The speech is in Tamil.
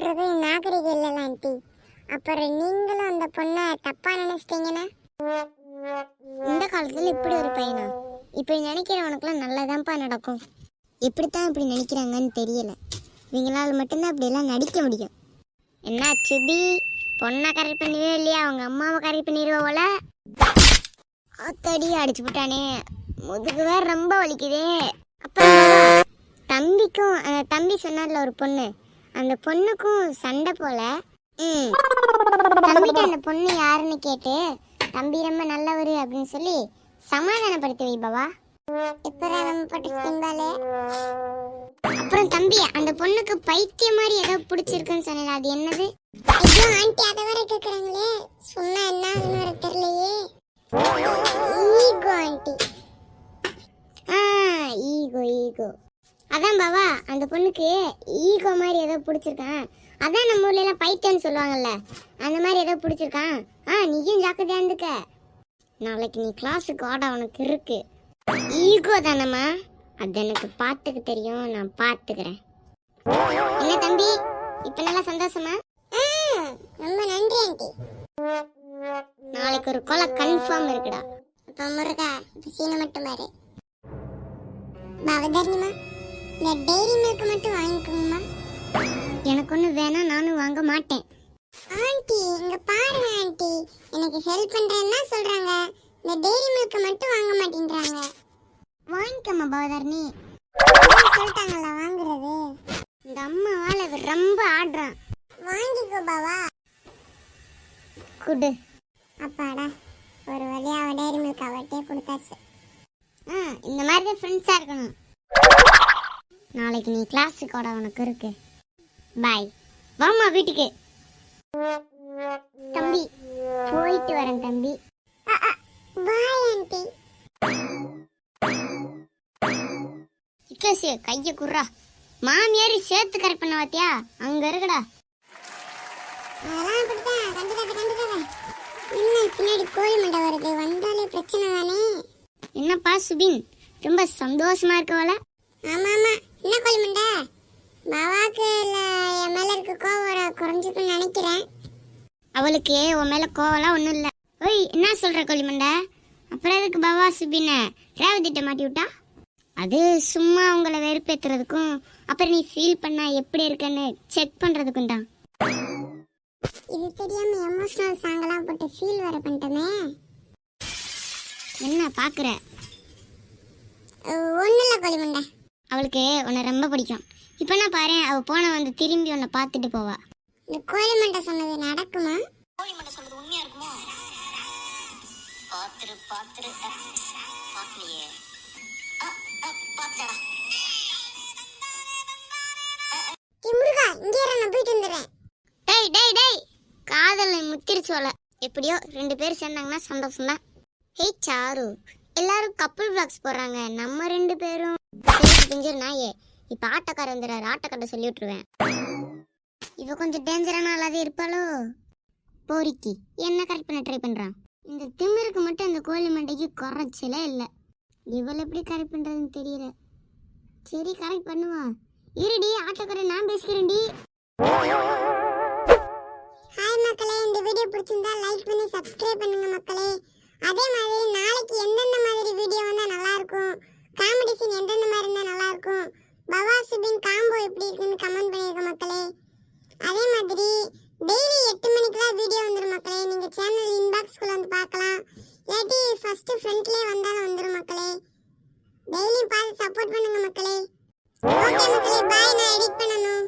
சொல்றது நாகரிகம் இல்லைல்ல ஆண்டி. அப்புறம் நீங்களும் அந்த பொண்ணை தப்பா நினைச்சிட்டீங்கன்னா? இந்த காலத்துல இப்படி ஒரு பையனா? இப்படி நினைக்கிறவனுக்குலாம் நல்லதான்ப்பா நடக்கும். இப்படித்தான் இப்படி நினைக்கிறாங்கன்னு தெரியல. இவங்களால மட்டும்தான் அப்படியெல்லாம் நடிக்க முடியும். என்ன சுபி பொண்ணை கரெக்ட் பண்ணிவே இல்லையா? அவங்க அம்மாவை கரெக்ட் பண்ணிடுவ போல? ஆத்தடி அடிச்சு விட்டானே முதுகு வேற ரொம்ப வலிக்குதே. அப்புறம் தம்பிக்கும் அந்த தம்பி சொன்னார்ல ஒரு பொண்ணு. அந்த பொண்ணுக்கும் சண்டை போல. ம். தம்பிட்ட அந்த பொண்ணு யாருன்னு கேட்டு தம்பி ரொம்ப நல்லவர் அப்படின்னு சொல்லி சமாதானப்படுத்தி வை பாவா அப்புறம் தம்பி அந்த பொண்ணுக்கு பைத்தியம் மாதிரி ஏதோ பிடிச்சிருக்குன்னு சொன்னல அது என்னது? ஐயோ ஆண்டி அதை வர கேக்குறாங்களே. சொன்னா என்ன வர தெரியலையே. Ego aunty. ஆ ஈகோ ஈகோ. அதான் பாவா அந்த பொண்ணுக்கு ஈகோ மாதிரி ஏதோ பிடிச்சிருக்கான். அதான் நம்ம ஊர்ல எல்லாம் பைத்தியம்னு சொல்லுவாங்கல்ல. அந்த மாதிரி ஏதோ பிடிச்சிருக்கான். ஆ நீயும் ஜாக்கிரதையா இருந்துக்க. நாளைக்கு நீ கிளாஸுக்கு ஆட உனக்கு இருக்கு. ஈகோ தானம்மா. அது எனக்கு பார்த்துக்க தெரியும் நான் பார்த்துக்கிறேன் என்ன தம்பி இப்ப நல்லா சந்தோஷமா? ரொம்ப நன்றி ஆண்டி. நாளைக்கு ஒரு கொலை கன்ஃபார்ம் இருக்குடா. அப்ப முருகா சீனை மட்டும் பாரு. பவதர்ணிமா இந்த டெய்ரி மில்க் மட்டும் வாங்கிக்கோங்கம்மா. எனக்கு ஒண்ணு வேணா நானும் வாங்க மாட்டேன். ஆண்டி இங்க பாருங்க ஆண்டி எனக்கு ஹெல்ப் பண்றேன்னா சொல்றாங்க. இந்த டெய்ரி மில்க் மட்டும் வாங்க மாட்டேன்றாங்க. வாங்கிக்கம்மா பவதர்ணி. சொல்லிட்டாங்கல்ல வாங்குறது? இந்த அம்மாவால இவர் ரொம்ப ஆடுறான். வாங்கிக்கோ பாவா. குடு. அப்பாடா ஒரு வழியா அவ டேரி மில்க் அவட்டே கொடுத்தாச்சு. ஆ இந்த மாதிரி ஃப்ரெண்ட்ஸா இருக்கணும். நாளைக்கு நீ கிளாஸுக்கோட உனக்கு இருக்கு. பாய் வாம்மா வீட்டுக்கு. தம்பி போயிட்டு வரேன் தம்பி. பாய் ஆண்டி இக்கேசி கைய குர்றா. மாமியாரி சேர்த்து கரெக்ட் பண்ண பாத்தியா அங்க இருக்குடா. அதெல்லாம் அப்படித்தான். கண்டுக்காத கண்டுக்காத என்ன பின்னாடி கோழி மண்டை வருது. வந்தாலே பிரச்சனை தானே. என்னப்பா சுபின்? ரொம்ப சந்தோஷமா இருக்கவள ஆமா ஆமா. என்ன கோழி மண்டை பாவாக்கு இல்ல என் மேல இருக்க கோவம் குறைஞ்சுக்குன்னு நினைக்கிறேன். அவளுக்கு உன் மேல கோவம்லாம் ஒண்ணும் இல்ல. ஓய் என்ன சொல்ற கோழி மண்டை அப்புறம் எதுக்கு பாவா சுபின ரேவதிட்ட மாட்டி விட்டா? அது சும்மா உங்களை வெறுப்பேத்துறதுக்கும் அப்புறம் நீ ஃபீல் பண்ணா எப்படி இருக்கன்னு செக் பண்றதுக்கும் தான். இது தெரியாம எமோஷனல் சாங்கெல்லாம் போட்டு ஃபீல் வர பண்ணிட்டோமே. என்ன பாக்குற? ஒன்றும் அவளுக்கு உன்னை ரொம்ப பிடிக்கும். இப்போ நான் பாரு அவ போன வந்து திரும்பி உன்னை பார்த்துட்டு போவா. இந்த கோழிமண்டை சொன்னது நடக்குமா? கோழிமண்டை சொல்றது உண்மையா இருக்குமோ? பாத்துரு பாத்துரு அஹ், பாக்கலையே அஹ், அஹ், பாத்துட்டாடா முருகா இங்கே இரு, நான் போயிட்டு வந்துடுறேன். டேய் டேய் டேய். காதலை முத்திருச்சோல எப்படியோ ரெண்டு பேர் சேர்ந்தாங்கன்னா சந்தோஷம் தான் ஹேய் சாரு. எல்லாரும் கப்புள் vlogs போடுறாங்க. நம்ம ரெண்டு பேரும் பிஞ்சர் நாயே. இப்ப ஆட்டக்கார வந்துடுறாரு ஆட்டக்கார சொல்லி விட்டுருவேன். இவ கொஞ்சம் டேஞ்சரான ஆளாதே இருப்பாளோ? போரிக்கி என்ன கரெக்ட் பண்ண ட்ரை பண்றான்? இந்த திமிருக்கு மட்டும் அந்த கோழி மண்டைக்கு குறைச்சலே இல்லை. இவள் எப்படி கரெக்ட் பண்றதுன்னு தெரியல. சரி கரெக்ட் பண்ணுவா இருடி ஆட்டோக்கார நான் பேசிக்கிறேன்டி. ஹாய் மக்களே இந்த வீடியோ பிடிச்சிருந்தா லைக் பண்ணி சப்ஸ்கிரைப் பண்ணுங்க மக்களே. அதே மாதிரி நாளைக்கு எந்தெந்த மாதிரி வீடியோ வந்தா நல்லா இருக்கும் காமெடி சீன் எந்தெந்த மாதிரி இருந்தா நல்லா இருக்கும் பவா சுபின் காம்போ எப்படி இருக்குன்னு கமெண்ட் பண்ணிருக்க மக்களே அதே மாதிரி டெய்லி எட்டு மணிக்கெல்லாம் வீடியோ வந்துடும் மக்களே நீங்க சேனல் இன்பாக்ஸ்குள்ள வந்து பார்க்கலாம் இல்லாட்டி ஃபர்ஸ்ட் வந்தாலும் வந்துரும் மக்களே. டெய்லி பார்த்து சப்போர்ட் பண்ணுங்க மக்களே. ஓகே மக்களே பாய் நான் எடிட் பண்ணணும்.